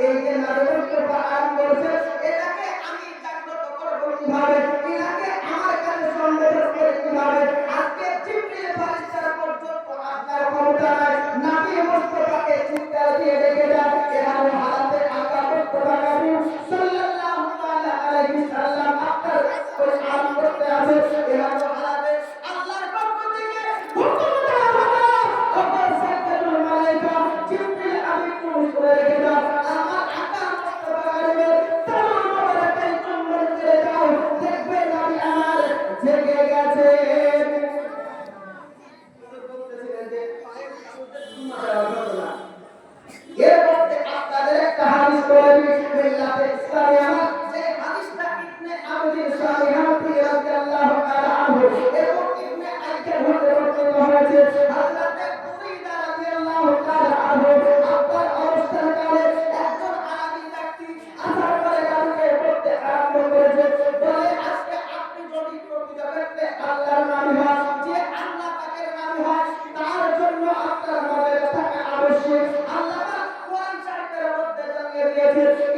এই যে নাগরিকত্ব আইন করেছে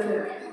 Amen.